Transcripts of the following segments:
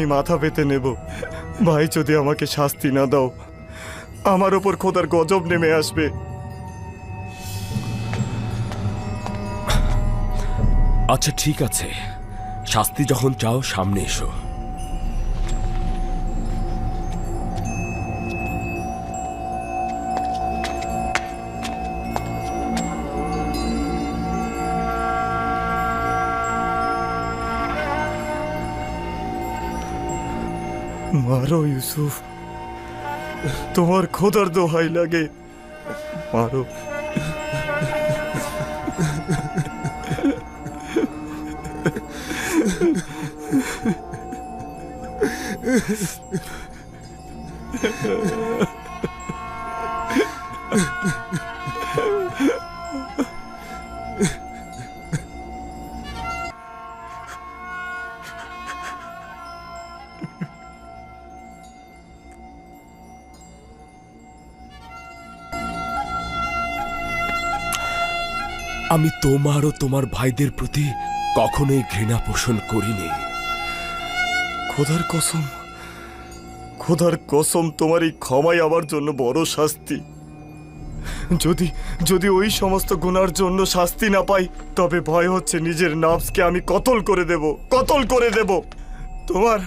আমি মাথা পেতে নেব। ভাই, যদি আমাকে শাস্তি না দাও, আমার ওপর খোদার গজব নেমে আসবে। আচ্ছা ঠিক আছে। শাস্তি যখন চাও, সামনে এসো। মারো ইউসুফ তোমার খোদার দোহাই লাগে মারো আমি তোমার ও তোমার ভাইদের প্রতি কখনোই ঘৃণা পোষণ করিনি। খোদার কসম খোদার কসম, তোমার এই ক্ষমাই আমার জন্য বড় শাস্তি। যদি যদি ওই সমস্ত গুনার জন্য শাস্তি না পাই, তবে ভয় হচ্ছে নিজের নাফসকে আমি কতল করে দেব, কতল করে দেব। তোমার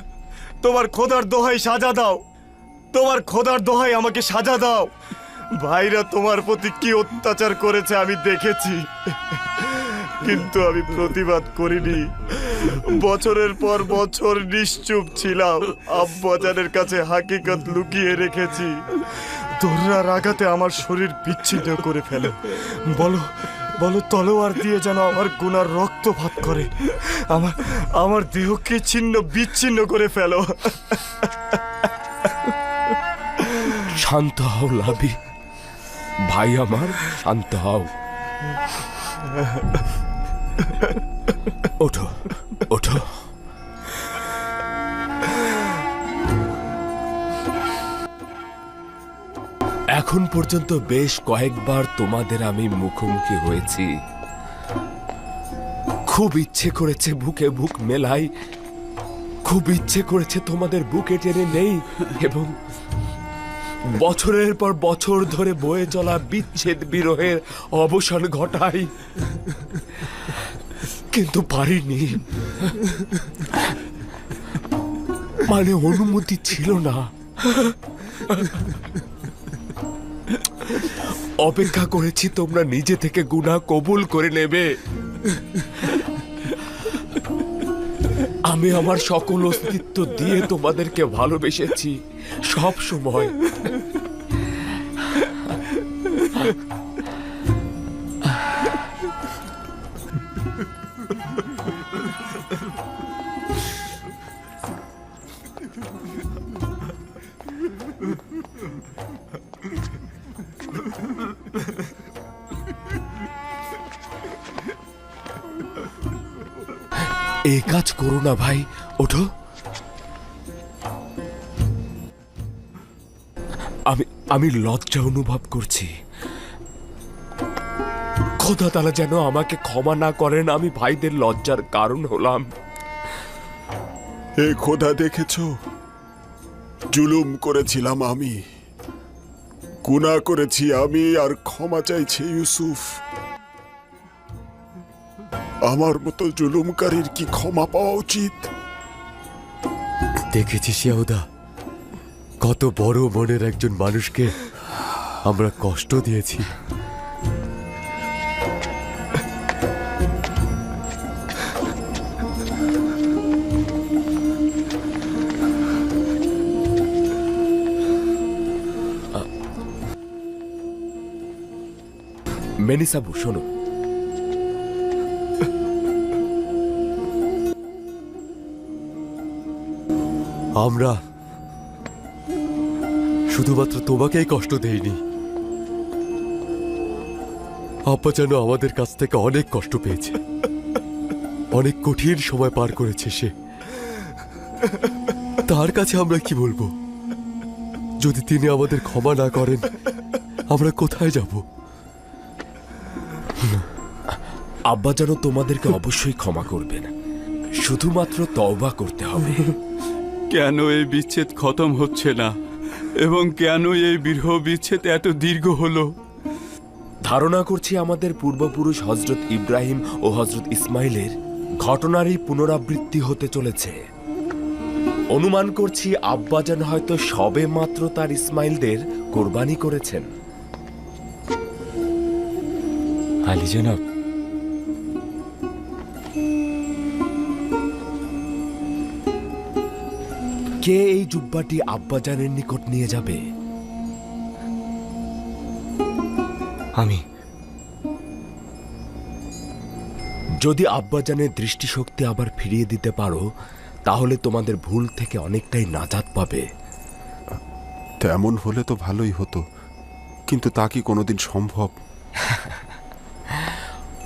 তোমার খোদার দোহাই সাজা দাও। তোমার খোদার দোহাই আমাকে সাজা দাও। ভাইরা তোমার প্রতি কি অত্যাচার করেছে আমি দেখেছি। কিন্তু আমি প্রতিবাদ করিনি। বছরের পর বছর নিশ্চুপ ছিলাম। আব্বাজানের কাছে হাকিকত লুকিয়ে রেখেছি। তোররা রাগাতে আমার শরীর বিচ্ছিন্ন করে ফেলে। বলো বলো, তলোয়ার দিয়ে যেন আমার গুনার রক্ত ভাত করে। আমার আমার দেহকে ছিন্ন, বিচ্ছিন্ন করে ফেলো। শান্ত হও লাভি ভাই আমার শান্ত হও। ওঠো ওঠো। এখন পর্যন্ত বেশ কয়েকবার তোমাদের আমি মুখোমুখি হয়েছি। খুব ইচ্ছে করেছে বুকে বুক মেলাই। খুব ইচ্ছে করেছে তোমাদের বুকে টেনে নেই এবং বছরের পর বছর ধরে বয়ে চলা বিচ্ছেদ বিরহের অবসান ঘটাই। কিন্তু পারিনি। মানে অনুমতি ছিল না। অপেক্ষা করেছি তোমরা নিজে থেকে গুনাহ কবুল করে নেবে। আমি আমার সকল অস্তিত্ব দিয়ে তোমাদেরকে ভালোবেসেছি। সব সময়। এ কাজ করো না ভাই ওঠো। আমি আমি লজ্জা অনুভব করছি। খোদা তালা যেন আমাকে ক্ষমা না করেন আমি ভাইদের লজ্জার কারণ হলাম। এ খোদা দেখেছ? জুলুম করেছিলাম আমি। গুনাহ করেছি আমি আর ক্ষমা চাইছে ইউসুফ। আমার মতো জুলুমকারীর কি ক্ষমা পাওয়া উচিত? দেখেছিস ইয়াহুদা কত বড় মনের একজন মানুষকে আমরা কষ্ট দিয়েছি। মেনিসাবু শোনো। আমরা শুধুমাত্র তোমাকেই কষ্ট দেইনি। আব্বা যেন আমাদের কাছ থেকে অনেক কষ্ট পেয়েছে। অনেক কঠিন সময় পার করেছে সে। তার কাছে আমরা কি বলব? যদি তিনি আমাদের ক্ষমা না করেন আমরা কোথায় যাব? আব্বা যেন তোমাদেরকে অবশ্যই ক্ষমা করবেন। শুধুমাত্র তওবা করতে হবে। কেন এই বিচ্ছেদ খতম হচ্ছে না? এবং কেন এই বিরহ বিচ্ছেদ এত দীর্ঘ হলো? ধারণা করছি আমাদের পূর্বপুরুষ হজরত ইব্রাহিম ও হজরত ইসমাইলের ঘটনারই পুনরাবৃত্তি হতে চলেছে। অনুমান করছি আব্বাজান হয়তো সবে মাত্র তার ইসমাইলদের কোরবানি করেছেন। আলী জনাব কে এই জুব্বাটি আব্বাজানের নিকট নিয়ে যাবে? আমি। যদি আব্বাজানের দৃষ্টিশক্তি আবার ফিরিয়ে দিতে পারো তাহলে তোমাদের ভুল থেকে অনেকটাই নাজাত পাবে। তেমন হলে তো ভালোই হতো কিন্তু তা কি কোনোদিন সম্ভব?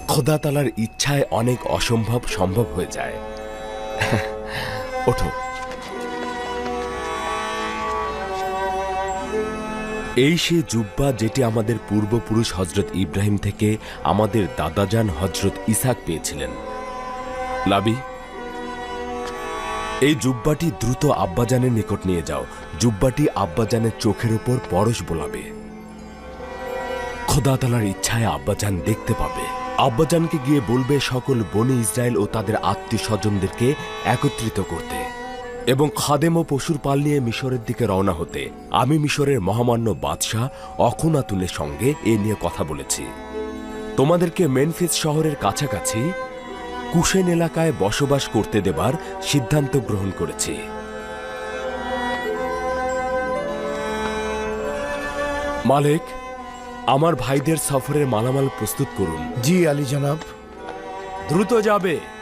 খোদা তালার ইচ্ছায় অনেক অসম্ভব সম্ভব হয়ে যায়। ওঠো। এই সে জুব্বা যেটি আমাদের পূর্বপুরুষ হজরত ইব্রাহিম থেকে আমাদের দাদাজান হজরত ইসাক পেয়েছিলেন। লাবি, এই জুব্বাটি দ্রুত আব্বাজানের নিকট নিয়ে যাও। জুব্বাটি আব্বাজানের চোখের উপর পরশ বোলাবে। খোদা তালার ইচ্ছায় আব্বাজান দেখতে পাবে। আব্বাজানকে গিয়ে বলবে, সকল বনি ইসরায়েল ও তাদের আত্মীয় স্বজনদেরকে একত্রিত করতে। এবং খাদেম ও পশুর পাল নিয়ে মিশরের দিকে রওনা হতে আমি মিশরের মহামান্য বাদশাহ অখুনাতুনের সঙ্গে এ নিয়ে কথা বলেছি। তোমাদেরকে মেনফিস শহরের কাছাকাছি কুশেন এলাকায় বসবাস করতে দেবার সিদ্ধান্ত গ্রহণ করেছি। মালিক আমার ভাইদের সফরের মালামাল প্রস্তুত করুন। জি আলী জনাব। দ্রুত যাবে।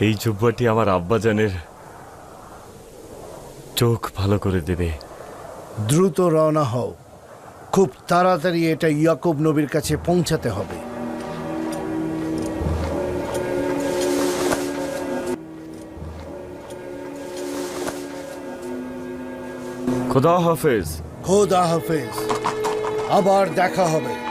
এই জুব্বাটি আমার আব্বাজানের। চোখ ভালো করে দেবে। দ্রুত রওনা হও। খুব তাড়াতাড়ি এটা ইয়াকুব নবীর কাছে পৌঁছাতে হবে। খোদা হাফেজ। খোদা হাফেজ। আবার দেখা হবে।